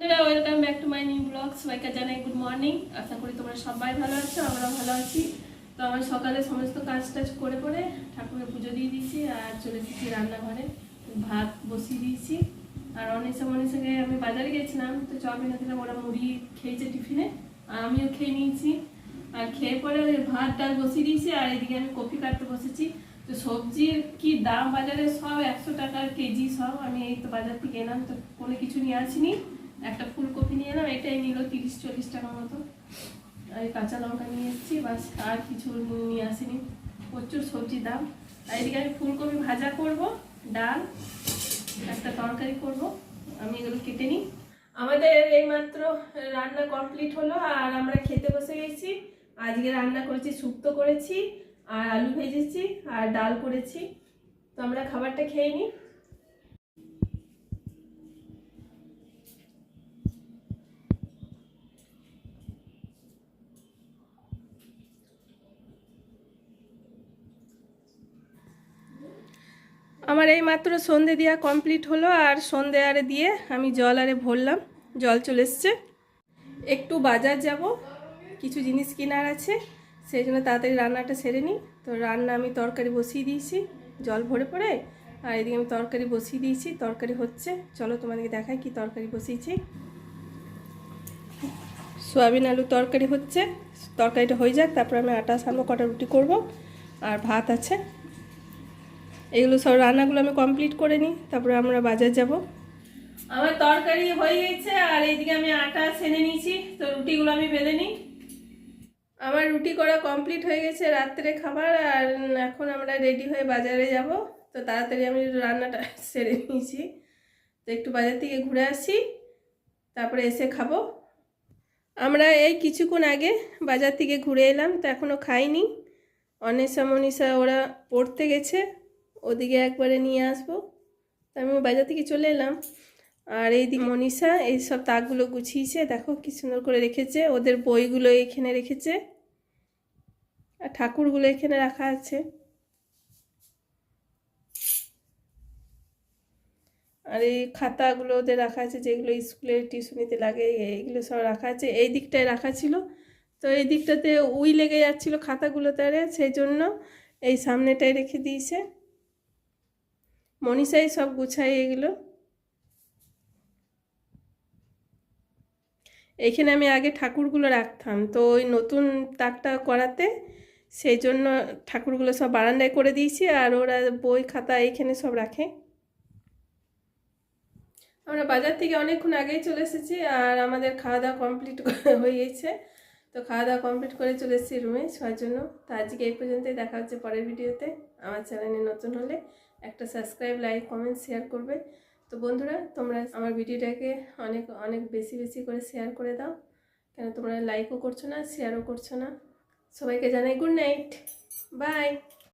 Welcome back to my new blog সবাইকে জানাই good morning আশা করি তোমরা সবাই ভালো আছো আমরা ভালো আছি। তো আমি সকালে সমস্ত কাজ টাজ করে করে ঠাকুরের পুজো দিয়ে দিয়েছি আর চলে এসেছি রান্নাঘরে। ভাত বসিয়ে দিয়েছি। আর অনেসা মনীষাকে আমি বাজারে গেছিলাম তো চাউমিন দিলাম ওরা মুড়ি খেয়েছে টিফিনে, আর আমিও খেয়ে নিয়েছি। আর খেয়ে পরে ভাত ডাল বসিয়ে দিয়েছি, আর এদিকে আমি কফি কাটতে বসেছি। তো সবজির কি দাম বাজারে সব একশো টাকার কেজি সব, আমি এই তো বাজার থেকে এলাম, তো কোনো কিছু নিয়ে আসিনি। একটা ফুলকপি নিয়ে এলাম, এটাই নিল তিরিশ চল্লিশ টাকা মতো। আর কাঁচা লঙ্কা নিয়ে এসেছি, বাস আর কিছু নিয়ে আসিনি। প্রচুর সবজির দাম। আর এদিকে আমি ফুলকপি ভাজা করব, ডাল, একটা তরকারি করব, আমি এগুলো কেটে নিই। আমাদের এইমাত্র রান্না কমপ্লিট হলো, আর আমরা খেতে বসে গেছি। আজকে রান্না করেছি, শুক্তো করেছি, আর আলু ভেজেছি, আর ডাল করেছি। তো আমরা খাবারটা খেয়ে নিই। আমার এই মাত্র সন্ধে দেওয়া কমপ্লিট হলো আর সন্ধে আরে দিয়ে আমি জল আরে ভরলাম। জল চলে এসছে। একটু বাজার যাব। কিছু জিনিস কেনার আছে। সেই জন্য তাড়াতাড়ি রান্নাটা সেরে নিই। তো রান্না আমি তরকারি বসিয়ে দিয়েছি। জল ভরে পড়ে। আর এদিকে আমি তরকারি বসিয়ে দিয়েছি। তরকারি হচ্ছে। চলো তোমাদেরকে দেখাই কি তরকারি বসিয়েছি। সোয়াবিন আলু তরকারি হচ্ছে। তরকারিটা হয়ে যাক। তারপর আমি আটা সামনে কটা রুটি করব। আর ভাত আছে। এগুলো সব রান্নাগুলো আমি কমপ্লিট করে নিই তারপরে আমরা বাজার যাব। আমার তরকারি হয়ে গেছে আর এইদিকে আমি আটা সেনে নিয়েছি তো রুটিগুলো আমি বেলে নিই। আমার রুটি করা কমপ্লিট হয়ে গেছে রাত্রে খাবার আর এখন আমরা রেডি হয়ে বাজারে যাব। তো তাড়াতাড়ি আমি রান্নাটা সেরে নিয়েছি। তো একটু বাজার থেকে ঘুরে আসি তারপরে এসে খাব। আমরা এই কিছুক্ষণ আগে বাজার থেকে ঘুরে এলাম তো এখনও খাইনি। অনেসা মনীষা ওরা পড়তে গেছে ওদিকে একবারে নিয়ে আসব। তো আমি বাজার থেকে চলে এলাম। আর এই দিক মনীষা, এই সব তাকগুলো গুছিয়েছে। দেখো কি সুন্দর করে রেখেছে। ওদের বইগুলো এখানে রেখেছে। আর ঠাকুরগুলো এখানে রাখা আছে। আর এই খাতাগুলো ওদের রাখা আছে, যেগুলো স্কুলে টিউশনিতে লাগে, এইগুলো সব রাখা আছে। এই দিকটায় রাখা ছিল। তো এই দিকটাতে উই লেগে যাচ্ছিল খাতাগুলো তারে সেই জন্য এই সামনেটায় রেখে দিয়েছে। মনীষাই সব গুছাই এগুলো। এখানে আমি আগে ঠাকুরগুলো রাখতাম। তো ওই নতুন তাকটা করাতে সেই জন্য ঠাকুরগুলো সব বারান্দায় করে দিয়েছি আর ওরা বই, খাতা এইখানে সব রাখে। আমরা বাজার থেকে অনেকক্ষণ আগেই চলে এসেছি আর আমাদের খাওয়া দাওয়া কমপ্লিট হয়ে তো খাওয়া দাওয়া কমপ্লিট করে চলে এসেছি রুমে শোয়ার জন্য। তো আজকে এই পর্যন্তই, দেখা হচ্ছে পরের ভিডিওতে। আমার চ্যানেলে নতুন হলে একটা সাবস্ক্রাইব লাইক কমেন্ট শেয়ার করবে। তো বন্ধুরা, তোমরা আমার ভিডিওটাকে অনেক অনেক বেশি বেশি করে শেয়ার করে দাও। কেন তোমরা লাইকও করছ না শেয়ারও করছ না। সবাইকে জানাই গুড নাইট বাই